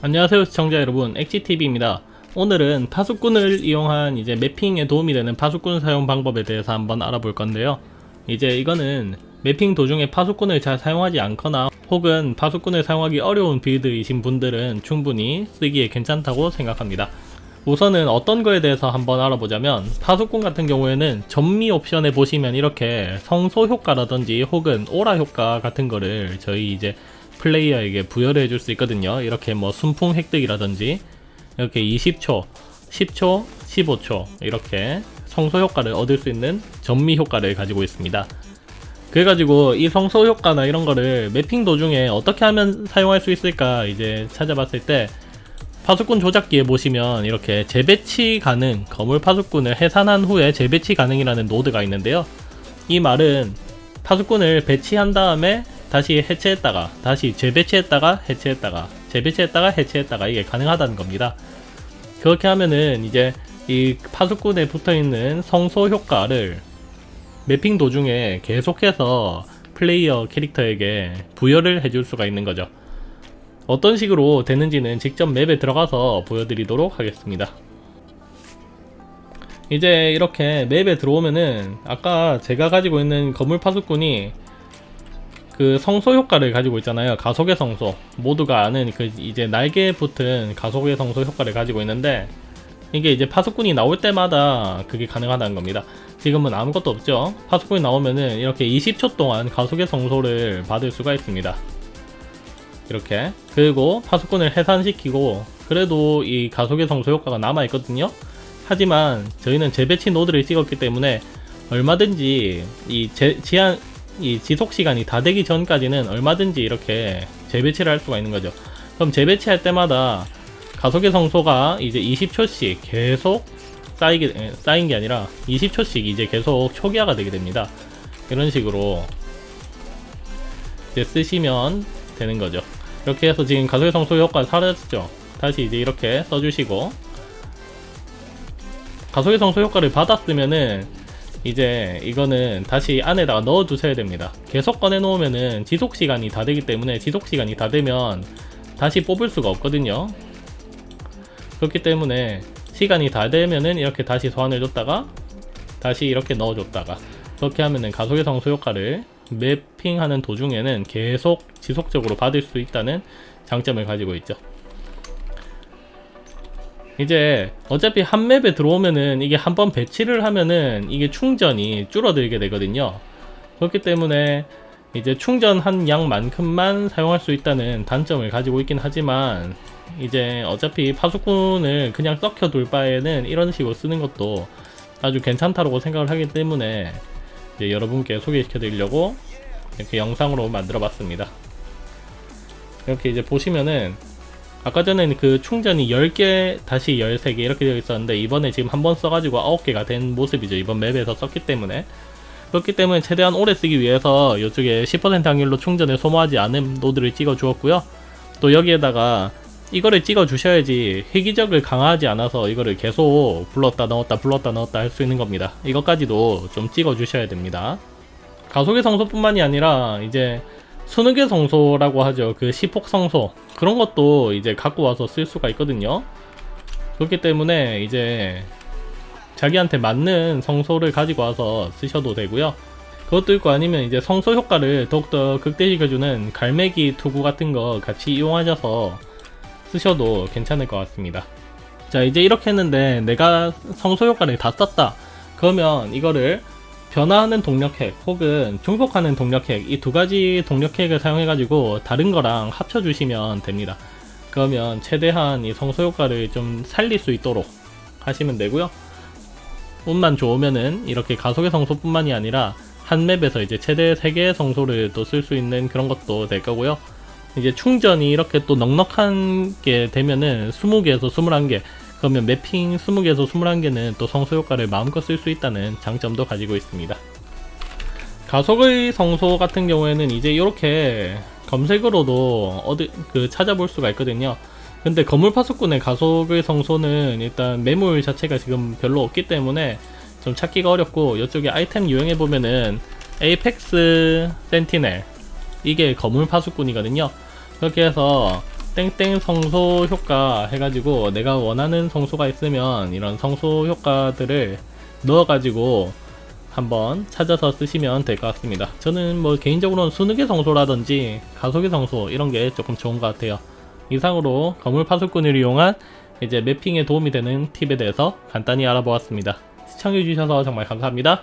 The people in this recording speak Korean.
안녕하세요 시청자 여러분. 엑지TV입니다. 오늘은 파수꾼을 이용한 이제 매핑에 도움이 되는 파수꾼 사용 방법에 대해서 한번 알아볼 건데요. 이제 이거는 매핑 도중에 파수꾼을 잘 사용하지 않거나 혹은 파수꾼을 사용하기 어려운 빌드이신 분들은 충분히 쓰기에 괜찮다고 생각합니다 우선은 어떤 거에 대해서 한번 알아보자면 파수꾼 같은 경우에는 전미 옵션에 보시면 이렇게 성소 효과라든지 혹은 오라 효과 같은 거를 저희 이제 플레이어에게 부여를 해줄 수 있거든요. 이렇게 뭐 순풍 획득이라든지 이렇게 20초, 10초, 15초 이렇게 성소 효과를 얻을 수 있는 전미 효과를 가지고 있습니다. 그래가지고 이 성소 효과나 이런 거를 매핑 도중에 어떻게 하면 사용할 수 있을까 이제 찾아봤을 때 파수꾼 조작기에 보시면 이렇게 재배치 가능 거물 파수꾼을 해산한 후에 재배치 가능이라는 노드가 있는데요. 이 말은 파수꾼을 배치한 다음에 다시 해체했다가 다시 재배치했다가 해체했다가 재배치했다가 해체했다가 이게 가능하다는 겁니다. 그렇게 하면은 이제 이 파수꾼에 붙어 있는 성소 효과를 매핑 도중에 계속해서 플레이어 캐릭터에게 부여를 해줄 수가 있는 거죠. 어떤 식으로 되는지는 직접 맵에 들어가서 보여드리도록 하겠습니다. 이제 이렇게 맵에 들어오면은 아까 제가 가지고 있는 건물 파수꾼이 그 성소 효과를 가지고 있잖아요. 가속의 성소. 모두가 아는 그 이제 날개에 붙은 가속의 성소 효과를 가지고 있는데 이게 이제 파수꾼이 나올 때마다 그게 가능하다는 겁니다. 지금은 아무것도 없죠. 파수꾼이 나오면은 이렇게 20초 동안 가속의 성소를 받을 수가 있습니다. 이렇게. 그리고 파수꾼을 해산시키고 그래도 이 가속의 성소 효과가 남아 있거든요. 하지만 저희는 재배치 노드를 찍었기 때문에 얼마든지 이 제, 제한 이 지속 시간이 다 되기 전까지는 얼마든지 이렇게 재배치를 할 수가 있는 거죠. 그럼 재배치할 때마다 가속의 성소가 이제 20초씩 계속 쌓이게 에, 쌓인 게 아니라 20초씩 이제 계속 초기화가 되게 됩니다. 이런 식으로 이제 쓰시면 되는 거죠. 이렇게 해서 지금 가속의 성소 효과 사라졌죠. 다시 이제 이렇게 써주시고. 가속의 성소 효과를 받았으면은 이제 이거는 다시 안에다가 넣어 두셔야 됩니다. 계속 꺼내 놓으면은 지속 시간이 다 되기 때문에 지속 시간이 다 되면 다시 뽑을 수가 없거든요. 그렇기 때문에 시간이 다 되면은 이렇게 다시 소환해 줬다가 다시 이렇게 넣어 줬다가 그렇게 하면은 가속의 성소 효과를 매핑하는 도중에는 계속 지속적으로 받을 수 있다는 장점을 가지고 있죠 이제 어차피 한 맵에 들어오면은 이게 한 번 배치를 하면은 이게 충전이 줄어들게 되거든요. 그렇기 때문에 이제 충전한 양만큼만 사용할 수 있다는 단점을 가지고 있긴 하지만 이제 어차피 파수꾼을 그냥 썩혀둘 바에는 이런 식으로 쓰는 것도 아주 괜찮다고 생각을 하기 때문에 이제 여러분께 소개시켜 드리려고 이렇게 영상으로 만들어 봤습니다. 이렇게 이제 보시면은 아까 전에는 그 충전이 10개 다시 13개 이렇게 되어 있었는데 이번에 지금 한 번 써가지고 9개가 된 모습이죠. 이번 맵에서 썼기 때문에. 그렇기 때문에 최대한 오래 쓰기 위해서 이쪽에 10% 확률로 충전을 소모하지 않은 노드를 찍어 주었고요. 또 여기에다가 이거를 찍어 주셔야지 희귀적을 강화하지 않아서 이거를 계속 불렀다 넣었다 불렀다 넣었다 할 수 있는 겁니다 이것까지도 좀 찍어 주셔야 됩니다 가속의 성소뿐만이 아니라 이제 순흑의 성소라고 하죠. 그 시폭 성소 그런 것도 이제 갖고 와서 쓸 수가 있거든요. 그렇기 때문에 이제 자기한테 맞는 성소를 가지고 와서 쓰셔도 되고요. 그것도 있고 아니면 이제 성소 효과를 더욱더 극대시켜주는 갈매기 투구 같은 거 같이 이용하셔서 쓰셔도 괜찮을 것 같습니다. 자 이제 이렇게 했는데 내가 성소 효과를 다 썼다. 그러면 이거를 변화하는 동력핵 혹은 중복하는 동력핵 이 두 가지 동력핵을 사용해 가지고 다른 거랑 합쳐 주시면 됩니다 그러면 최대한 이 성소 효과를 좀 살릴 수 있도록 하시면 되고요 운만 좋으면은 이렇게 가속의 성소뿐만이 아니라 한 맵에서 이제 최대 3개의 성소를 또 쓸 수 있는 그런 것도 될 거고요 이제 충전이 이렇게 또 넉넉한 게 되면은 20개에서 21개 그러면 매핑 20개에서 21개는 또 성소 효과를 마음껏 쓸 수 있다는 장점도 가지고 있습니다. 가속의 성소 같은 경우에는 이제 이렇게 검색으로도 어디 그 찾아볼 수가 있거든요. 근데 건물 파수꾼의 가속의 성소는 일단 매물 자체가 지금 별로 없기 때문에 좀 찾기가 어렵고 이쪽에 아이템 유형에 보면은 에이펙스 센티넬 이게 거물 파수꾼이거든요. 그렇게 해서 땡땡 성소 효과 해가지고 내가 원하는 성소가 있으면 이런 성소 효과들을 넣어가지고 한번 찾아서 쓰시면 될 것 같습니다. 저는 뭐 개인적으로는 순흑의 성소라든지 가속의 성소 이런 게 조금 좋은 것 같아요. 이상으로 거물 파수꾼을 이용한 이제 매핑에 도움이 되는 팁에 대해서 간단히 알아보았습니다. 시청해주셔서 정말 감사합니다.